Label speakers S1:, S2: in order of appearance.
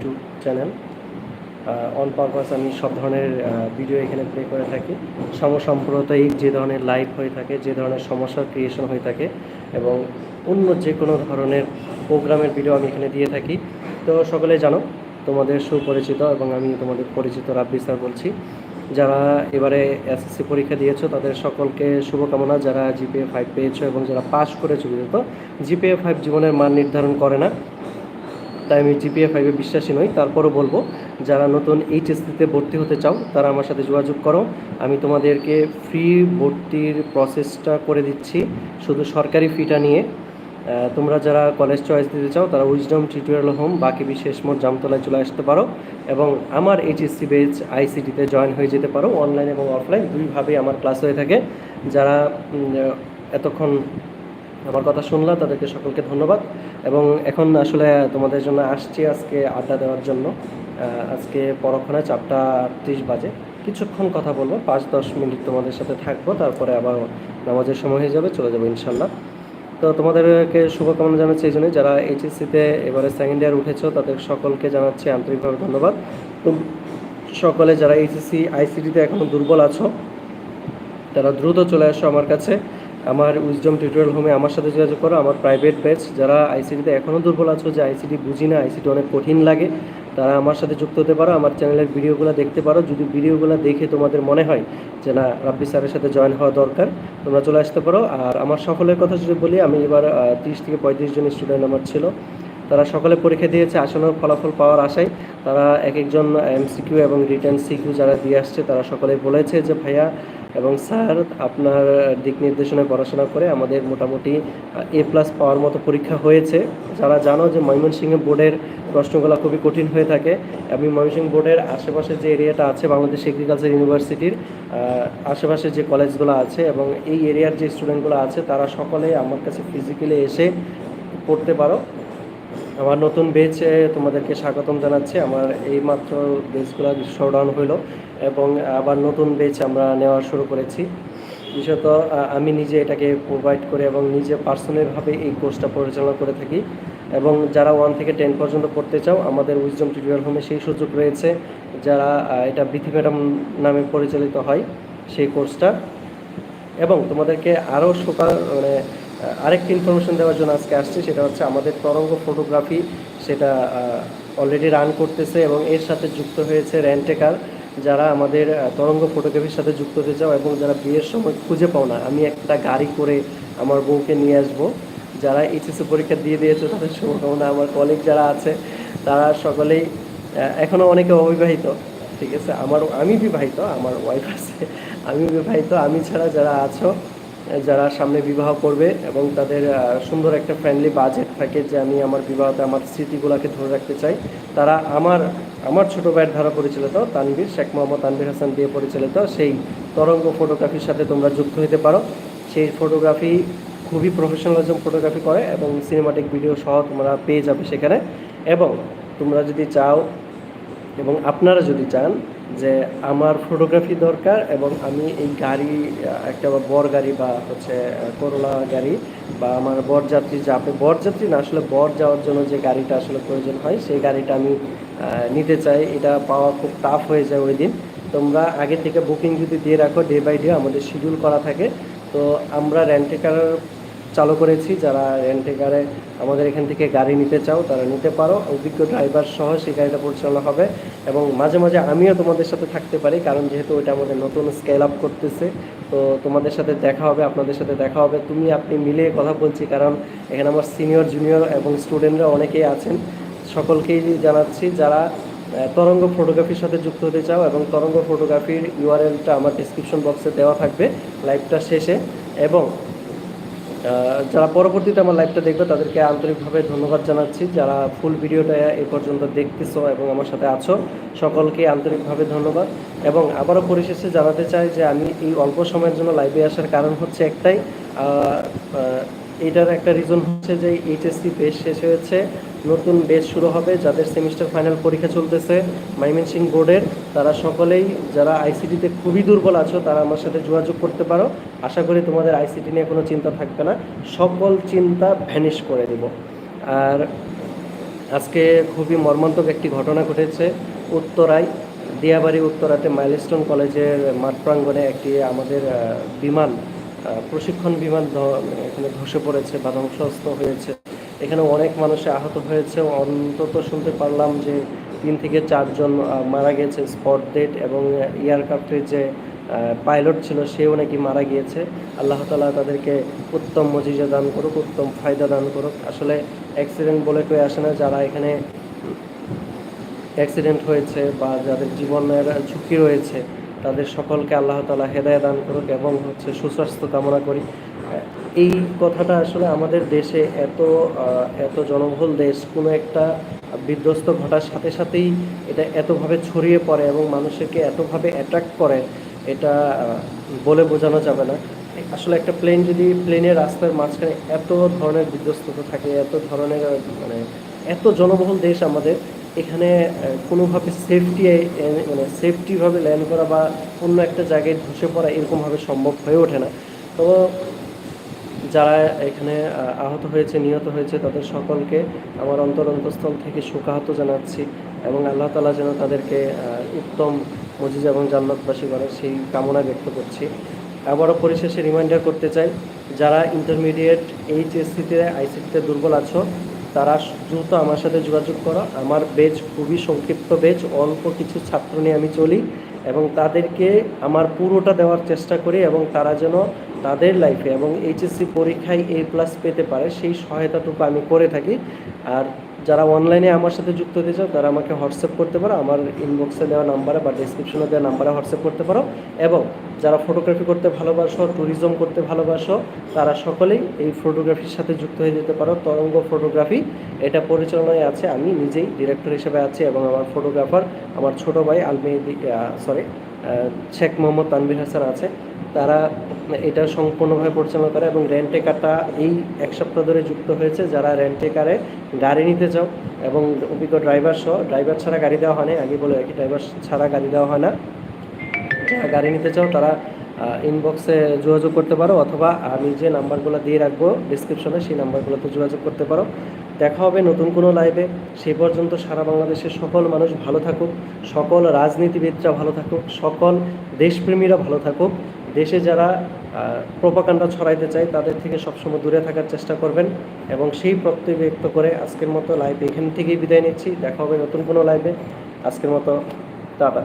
S1: YouTube channel. On purpose আমি সব ধরনের ভিডিও এখানে প্লে করে থাকি। সমসাম্প্রদায়িক যে ধরনের লাইভ হয়ে থাকে, যে ধরনের সমস্যার ক্রিয়েশন হয়ে থাকে এবং অন্য যে কোনো ধরনের প্রোগ্রামের ভিডিও আমি এখানে দিয়ে থাকি। তো সকলে জানো, তোমাদের সুপরিচিত এবং আমি তোমাদের পরিচিত রাব্বি স্যার বলছি। যারা এবারে এসএসসি পরীক্ষা দিয়েছ, তাদের সকলকে শুভকামনা। যারা জিপিএ ফাইভ পেয়েছ এবং যারা পাশ করেছ, বিগত জিপিএ ফাইভ জীবনের মান নির্ধারণ করে না তাই আমি জিপিএ ফাইভে বিশ্বাসী নই। তারপরও বলব, যারা নতুন এইচএসসিতে ভর্তি হতে চাও, তারা আমার সাথে যোগাযোগ করো। আমি তোমাদেরকে ফ্রি ভর্তির প্রসেসটা করে দিচ্ছি, শুধু সরকারি ফিটা নিয়ে। তোমরা যারা কলেজ চয়েস দিতে চাও, তারা উইজডম টিউটোরিয়াল হোম বাকি বিশেষ মোট জামতলায় চলে আসতে পারো এবং আমার এইচএসসি বেচ আইসিটিতে জয়েন হয়ে যেতে পারো অনলাইন এবং অফলাইন দুইভাবেই আমার ক্লাস হয়ে থাকে। যারা এতক্ষণ আমার কথা শুনলা তাদেরকে সকলকে ধন্যবাদ। এবং এখন আসলে তোমাদের জন্য আসছি আজকে আড্ডা দেওয়ার জন্য। আজকে পরক্ষণে চারটা আটত্রিশ বাজে। কিছুক্ষণ কথা বলব, পাঁচ দশ মিনিট তোমাদের সাথে থাকব, তারপরে আবার নামাজের সময় হয়ে যাবে, চলে যাব ইনশাল্লাহ। তো তোমাদেরকে শুভকামনা জানাচ্ছি এই জন্যই। যারা এইচএসসিতে এবারে সেকেন্ড ইয়ার উঠেছো, তাদের সকলকে জানাচ্ছি আন্তরিকভাবে ধন্যবাদ। তো সকলে যারা এইচএসসি, আইসিটিতে এখনও দুর্বল আছো, তারা দ্রুত চলে আসো আমার কাছে। আমার উইজডম টিউটোরিয়াল হোমে আমার সাথে যোগাযোগ করো, আমার প্রাইভেট ব্যাচ যারা আইসিটিতে এখনও দুর্বল আছো যে আইসিটি বুঝি না আইসিটি অনেক কঠিন লাগে, তারা আমার সাথে যুক্ত হতে পারো, আমার চ্যানেলের ভিডিওগুলো দেখতে পারো। যদি ভিডিওগুলো দেখে তোমাদের মনে হয় যে না, রাব্বি স্যারের সাথে জয়েন হওয়া দরকার, তোমরা চলে আসতে পারো। আর আমার সকলের কথা যদি বলি, আমি এবার তিরিশ থেকে পঁয়ত্রিশ জন স্টুডেন্ট আমার ছিল। তারা সকলে পরীক্ষা দিয়েছে, আসন্ন ফলাফল পাওয়ার আশায়। তারা এক একজন এমসিকিউ এবং রিটার্ন সিকিউ যারা দিয়ে আসছে, তারা সকলে বলেছে যে, ভাইয়া এবং স্যার আপনার দিক নির্দেশনায় পড়াশোনা করে আমাদের মোটামুটি এ প্লাস পাওয়ার মতো পরীক্ষা হয়েছে। যারা জানো যে ময়মনসিংহ বোর্ডের প্রশ্নগুলো খুবই কঠিন হয়ে থাকে আমি ময়মনসিংহ বোর্ডের আশেপাশে যে এরিয়াটা আছে বাংলাদেশ এগ্রিকালচার ইউনিভার্সিটির আশেপাশে যে কলেজগুলো আছে এবং এই এরিয়ার যে স্টুডেন্টগুলো আছে, তারা সকলে আমার কাছে ফিজিক্যালি এসে পড়তে পারো। আমার নতুন বেচে তোমাদেরকে স্বাগতম জানাচ্ছি। আমার এই মাত্র বেচগুলো শোডাউন হইল এবং আবার নতুন বেচ আমরা নেওয়া শুরু করেছি। বিশেষত আমি নিজে এটাকে প্রোভাইড করে এবং নিজে পার্সোনালভাবে এই কোর্সটা পরিচালনা করে থাকি। এবং যারা ওয়ান থেকে টেন পর্যন্ত পড়তে চাও, আমাদের উইজডম টিউটোরিয়াল হোমে সেই সুযোগ রয়েছে, যারা এটা বৃথি ম্যাডাম নামে পরিচালিত হয় সেই কোর্সটা এবং তোমাদেরকে আরও সকাল মানে আরেকটি ইনফরমেশন দেওয়ার জন্য আজকে আসছি, সেটা হচ্ছে আমাদের তরঙ্গ ফটোগ্রাফি সেটা অলরেডি রান করতেছে এবং এর সাথে যুক্ত হয়েছে র্যান্টেকার যারা আমাদের তরঙ্গ ফটোগ্রাফির সাথে যুক্ত হতে চাও এবং যারা বিয়ের সময় খুঁজে পাও না, আমি একটা গাড়ি করে আমার বউকে নিয়ে আসব। যারা এইচএসসি পরীক্ষা দিয়ে দিয়েছে, তাদের শুভকামনা আমার কলিগ যারা আছে, তারা সকলেই এখনও অনেকে অবিবাহিত, ঠিক আছে? আমার, আমি বিবাহিত, আমার ওয়াইফ আছে আমি বিবাহিত, আমি ছাড়া যারা আছো যারা সামনে বিবাহ করবে এবং তাদের সুন্দর একটা ফ্রেন্ডলি বাজেট থাকে যে আমি আমার বিবাহতে আমার স্মৃতিগুলোকে ধরে রাখতে চাই, তারা আমার আমার ছোট ভাইয়ের ধারা পরিচালিত, তানভীর, শেখ মোহাম্মদ তানভীর হাসান দিয়ে পরিচালিত সেই তরঙ্গ ফটোগ্রাফির সাথে তোমরা যুক্ত হতে পারো। সেই ফটোগ্রাফি খুবই প্রফেশনালিজম ফটোগ্রাফি করে এবং সিনেমাটিক ভিডিও সহ তোমরা পেয়ে যাবে সেখানে। এবং তোমরা যদি চাও এবং আপনারা যদি চান যে আমার ফটোগ্রাফি দরকার এবং আমি এই গাড়ি, একটা বর গাড়ি বা হচ্ছে করোলা গাড়ি বা আমার বরযাত্রী যাবে বরযাত্রী না, আসলে বর যাওয়ার জন্য যে গাড়িটা আসলে প্রয়োজন হয়, সেই গাড়িটা আমি নিতে চাই। এটা পাওয়া খুব টাফ হয়ে যায় ওই দিন। তোমরা আগে থেকে বুকিং যদি দিয়ে রাখো ডে বাই ডে আমাদের শিডিউল করা থাকে। তো আমরা রেন্টেকার চালু করেছি। যারা রেন্টেকারে আমাদের এখান থেকে গাড়ি নিতে চাও, তারা নিতে পারো। অভিজ্ঞ ড্রাইভার সহ সেই গাড়িটা পরিচালনা হবে এবং মাঝে মাঝে আমিও তোমাদের সাথে থাকতে পারি, কারণ যেহেতু ওইটা আমাদের নতুন স্কেল আপ করতেছে, তো তোমাদের সাথে দেখা হবে, আপনাদের সাথে দেখা হবে। তুমি, আপনি মিলে কথা বলছি, কারণ এখানে আমার সিনিয়র জুনিয়র এবং স্টুডেন্টরা অনেকেই আছেন। সকলকেই জানাচ্ছি, যারা তরঙ্গ ফটোগ্রাফির সাথে যুক্ত হতে চাও এবং তরঙ্গ ফটোগ্রাফির ইউআরএলটা আমার ডিসক্রিপশন বক্সে দেওয়া থাকবে লাইভটা শেষে। এবং যারা পরবর্তীতে আমার লাইভটা দেখবে, তাদেরকে আন্তরিকভাবে ধন্যবাদ জানাচ্ছি। যারা ফুল ভিডিওটা এ পর্যন্ত দেখতেছো এবং আমার সাথে আছো, সকলকে আন্তরিকভাবে ধন্যবাদ। এবং আবারও পরিশেষে জানাতে চাই যে আমি এই অল্প সময়ের জন্য লাইভে আসার কারণ হচ্ছে একটাই এটার একটা রিজন হচ্ছে যে এইচএসসি বেশ শেষ হয়েছে। নতুন বেশ শুরু হবে, যাদের সেমিস্টার ফাইনাল পরীক্ষা চলতেছে মাইমেনসিং বোর্ডের তারা সকলেই, যারা আইসিটিতে খুবই দুর্বল আছো, তারা আমার সাথে যোগাযোগ করতে পারো। আশা করি তোমাদের আইসিটি নিয়ে কোনো চিন্তা থাকবে না। সকল চিন্তা ভ্যানিশ করে দেব। আর আজকে খুবই মর্মান্তক একটি ঘটনা ঘটেছে। উত্তরায়, দিয়াবাড়ি, উত্তরাতে মাইলস্টোন কলেজের মাঠ প্রাঙ্গণে একটি আমাদের বিমান প্রশিক্ষণ বিমান ধ- এখানে ধসে পড়েছে বা ধ্বংসস্ত হয়েছে। এখানে অনেক মানুষ আহত হয়েছে। অন্তত শুনতে পারলাম যে তিন থেকে চারজন মারা গেছে স্পট ডেট এবং এয়ারক্রাফটের যে পাইলট ছিল সেও নাকি মারা গিয়েছে। আল্লাহ তালা তাদেরকে উত্তম মজিজা দান করুক, উত্তম ফায়দা দান করুক। আসলে অ্যাক্সিডেন্ট বলে কেউ আসে না, যারা এখানে অ্যাক্সিডেন্ট হয়েছে বা যাদের জীবনের ঝুঁকি রয়েছে। তাদের সকলকে আল্লাহ তালা হেদায় দান করুক এবং হচ্ছে সুস্বাস্থ্য কামনা করি। এই কথাটা আসলে আমাদের দেশে এত এত জনবহুল দেশ, কোনো একটা বিধ্বস্ত ঘটার সাথে সাথেই এটা এতভাবে ছড়িয়ে পড়ে এবং মানুষকে এতভাবে অ্যাট্রাক্ট করে, এটা বলে বোঝানো যাবে না। আসলে একটা প্লেন যদি প্লেনের রাস্তার মাঝখানে এত ধরনের বিধ্বস্ততা থাকে, এত ধরনের মানে এত জনবহুল দেশ আমাদের, এখানে কোনোভাবে সেফটি মানে সেফটিভাবে ল্যান্ড করা বা অন্য একটা জায়গায় ধসে পড়া এরকমভাবে সম্ভব হয়ে ওঠে না। তো যারা এখানে আহত হয়েছে, নিহত হয়েছে, তাদের সকলকে আমার অন্তর অন্তঃস্থল থেকে শোকাহত জানাচ্ছি এবং আল্লাহ তালা যেন তাদেরকে উত্তম মজিজ এবং জান্নাতবাসী করে সেই কামনা ব্যক্ত করছি। আবারও পরিশেষে রিমাইন্ডার করতে চাই, যারা ইন্টারমিডিয়েট এইচএসসিতে আইসিটিতে দুর্বল আছো, তারা দ্রুত আমার সাথে যোগাযোগ করো। আমার বেজ খুবই সংক্ষিপ্ত বেজ অল্প কিছু ছাত্র নিয়ে আমি চলি এবং তাদেরকে আমার পুরোটা দেওয়ার চেষ্টা করি এবং তারা যেন তাদের লাইফে এবং এইচএসসি পরীক্ষায় এ প্লাস পেতে পারে, সেই সহায়তাটুকু আমি করে থাকি। আর যারা অনলাইনে আমার সাথে যুক্ত হতে চাও, তারা আমাকে হোয়াটসঅ্যাপ করতে পারো। আমার ইনবক্সে দেওয়া নাম্বারে বা ডিসক্রিপশনে দেওয়া নাম্বারে হোয়াটসঅ্যাপ করতে পারো। এবং যারা ফটোগ্রাফি করতে ভালোবাসো ট্যুরিজম করতে ভালোবাসো, তারা সকলেই এই ফটোগ্রাফির সাথে যুক্ত হয়ে যেতে পারো। তরঙ্গ ফটোগ্রাফি এটা পরিচালনায় আছে। আমি নিজেই ডিরেক্টর হিসেবে আছি এবং আমার ফটোগ্রাফার আমার ছোট ভাই আলমেদি সরি শেখ মোহাম্মদ তানভীর হাসান আছে। তারা এটা সম্পূর্ণভাবে পরিচালনা করে এবং রেন্টে কারটা এই এক সপ্তাহ ধরে যুক্ত হয়েছে। যারা রেন্টে কারে গাড়ি নিতে চাও এবং অভিজ্ঞ ড্রাইভার সহ ড্রাইভার ছাড়া গাড়ি দেওয়া হয় না আগে বলে রাখি ড্রাইভার ছাড়া গাড়ি দেওয়া হয় না। যারা গাড়ি নিতে চাও, তারা ইনবক্সে যোগাযোগ করতে পারো অথবা আমি যে নাম্বারগুলো দিয়ে রাখব ডিসক্রিপশনে সেই নাম্বারগুলোতে যোগাযোগ করতে পারো। দেখা হবে নতুন কোনো লাইভে সেই পর্যন্ত সারা বাংলাদেশের সকল মানুষ ভালো থাকুক, সকল রাজনীতিবিদরা ভালো থাকুক, সকল দেশপ্রেমীরা ভালো থাকুক। দেশে যারা প্রপাকাণ্ডা ছড়াইতে চায়, তাদের থেকে সবসময় দূরে থাকার চেষ্টা করবেন এবং সেই প্রত্যয় ব্যক্ত করে আজকের মতো লাইভ এখান থেকেই বিদায় নিচ্ছি। দেখা হবে নতুন কোনো লাইভে আজকের মতো, টাটা।